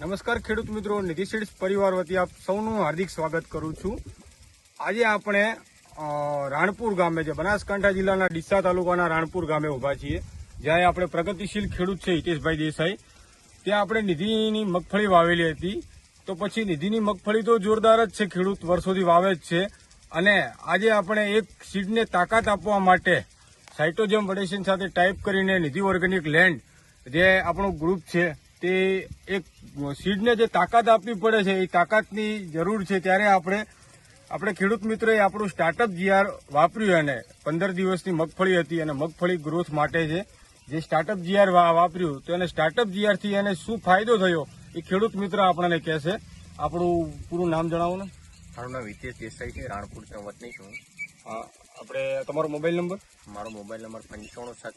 નમસ્કાર ખેડૂત મિત્રો, નિધિ પરિવાર વતી આપ સૌનું હાર્દિક સ્વાગત કરું છું. આજે આપણે રાણપુર ગામે છે બનાસકાંઠા જિલ્લાના ડીસા તાલુકાના રાણપુર ગામે ઊભા છીએ, જ્યાં આપણે પ્રગતિશીલ ખેડૂત છે હિતેશભાઈ દેસાઈ. ત્યાં આપણે નિધિની મગફળી વાવેલી હતી. તો પછી નિધિની મગફળી તો જોરદાર જ છે, ખેડૂત વર્ષોથી વાવે જ છે. અને આજે આપણે એક સીડને તાકાત આપવા માટે સાઇટોજમ વડેશન સાથે ટાઈપ કરીને નિધિ ઓર્ગેનિક લેન્ડ જે આપણું ગ્રુપ છે, તે એક સીડને જે તાકાત આપવી પડે છે એ તાકાતની જરૂર છે. ત્યારે આપણે આપણે ખેડૂત મિત્રોએ આપણું સ્ટાર્ટઅપ જીઆર વાપર્યું અને પંદર દિવસની મગફળી હતી અને મગફળી ગ્રોથ માટે છે. જે સ્ટાર્ટઅપ જીઆર વાપર્યું તો એને સ્ટાર્ટઅપ જીઆરથી એને શું ફાયદો થયો એ ખેડૂત મિત્ર આપણને કહેશે. આપણું પૂરું નામ જણાવો ને. મારું નામ હિતેશ દેસાઈ છે રાણપુર વતની છું. આપણે તમારો મોબાઈલ નંબર મારો મોબાઈલ નંબર પંચાણું સાત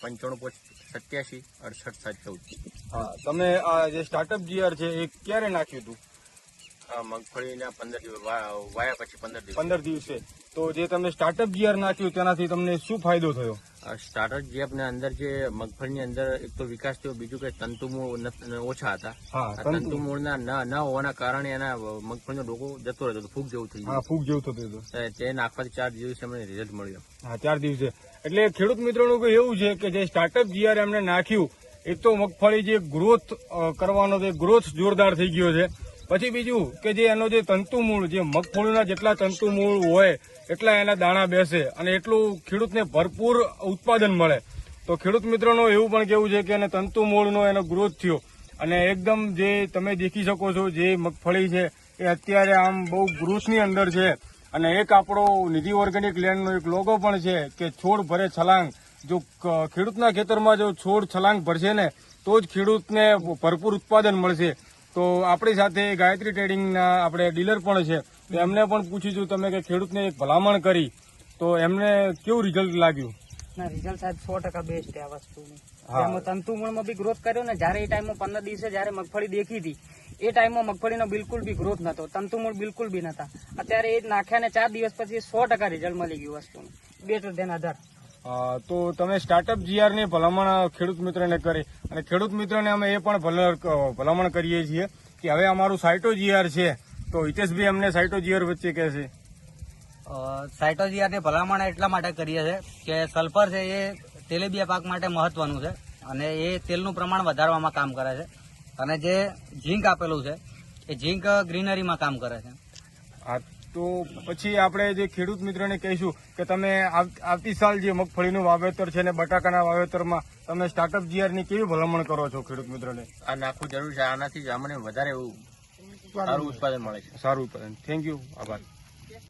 પંચાણું પોચ સત્યાસી અડસઠ સાત ચૌદ. હા તમે આ જે સ્ટાર્ટઅપ જીઆર છે એ ક્યારે નાખ્યું હતું? આ મગફળીના પંદર દિવસ વાયા પછી પંદર દિવસ. પંદર દિવસે. તો જે તમે સ્ટાર્ટઅપ જીઆર નાખ્યું તેનાથી તમને શું ફાયદો થયો? સ્ટાર્ટર આપણે અંદર જે મગફળીની અંદર એક તો વિકાસ થયો બીજું કે તંતુમૂળ ઓછા હતા. હા આ તંતુમૂળના ન ન હોવાના કારણે એના મગફળીનો ડોકો જતો રહેતો હતો ફૂગ જેવું થઈ ગયું. ફૂગ જેવું થતું હતું. તે નાખવાથી ચાર દિવસે અમને રિઝલ્ટ મળ્યું. હા ચાર દિવસે. એટલે ખેડૂત મિત્રોનું કોઈ એવું છે કે જે સ્ટાર્ટઅપ જીઆર એમને નાખ્યું એક તો મગફળી જે ગ્રોથ કરવાનો જે ગ્રોથ જોરદાર થઈ ગયો છે. પછી બીજું કે જે એનો જે તંતુમૂળ જે મગફળીના જેટલા તંતુમૂળ હોય, એટલા એના દાણા બેસે અને એટલું ખેડૂતને ભરપૂર ઉત્પાદન મળે. તો ખેડૂત મિત્રોનું એવું પણ કેવું છે કે એને તંતુમૂળનો એનો ગ્રોથ થયો અને એકદમ જે તમે દેખી શકો છો જે મગફળી છે એ અત્યારે આમ બહુ ગ્રોથની અંદર છે. અને એક આપણો નિધિ ઓર્ગેનિક લેન્ડનો એક લોગો પણ છે કે છોડ ભરે છલાંગ. જો ખેડૂતના ખેતરમાં જો છોડ છલાંગ ભરશે ને, તો જ ખેડૂતને ભરપૂર ઉત્પાદન મળશે. તો આપણી સાથે ગાયત્રી ટ્રેડિંગના આપણે ડીલર પણ છે. તો એમને પણ પૂછીશું તમે કે ખેડૂતને એક ભલામણ કરી. તો એમને કેવું રિઝલ્ટ લાગ્યું? ના રિઝલ્ટ સાહેબ સો ટકા બેસ્ટ આ વસ્તુનું. જેમાં તંતુમૂળમાં બી ગ્રોથ કર્યો ને જ્યારે એ ટાઈમમાં પંદર દિવસે જ્યારે મગફળી દેખી હતી એ ટાઈમમાં મગફળીનો બિલકુલ બી ગ્રોથ નતો તંતુમૂળ બિલકુલ બી નતા અત્યારે એ નાખ્યા ને ચાર દિવસ પછી સો ટકા રિઝલ્ટ મળી ગયું વસ્તુનું. બેટર દેન અધર અ, તો તમે સ્ટાર્ટઅપ જીઆરની ભલામણ ખેડૂત મિત્રને કરી. અને ખેડૂત મિત્રને અમે એ પણ ભલ- ભલામણ કરીએ છીએ કે હવે અમારું સાયટો જીઆર છે. તો હિતેશભાઈ અમને સાયટો જીઆર વચ્ચે કહેશે સાયટોજીઆરની ભલામણ એટલા માટે કરીએ છીએ કે સલ્ફર છે એ તેલીબિયા પાક માટે મહત્વનું છે અને એ તેલનું પ્રમાણ વધારવામાં કામ કરે છે. અને જે ઝીંક આપેલું છે એ ઝીંક ગ્રીનરીમાં કામ કરે છે. તો પછી આપણે જે ખેડૂત મિત્રને કહીશું કે તમે આવતી સાલ જે મગફળીનું વાવેતર છે ને બટાકાના વાવેતરમાં તમે સ્ટાર્ટઅપ જીઆરની કેવી ભલામણ કરો છો ખેડૂત મિત્રને? આ નાખવું જરૂર છે. આનાથી જ અમને વધારે એવું સારું ઉત્પાદન મળે છે. સારું ઉત્પાદન. થેન્ક યુ આભાર.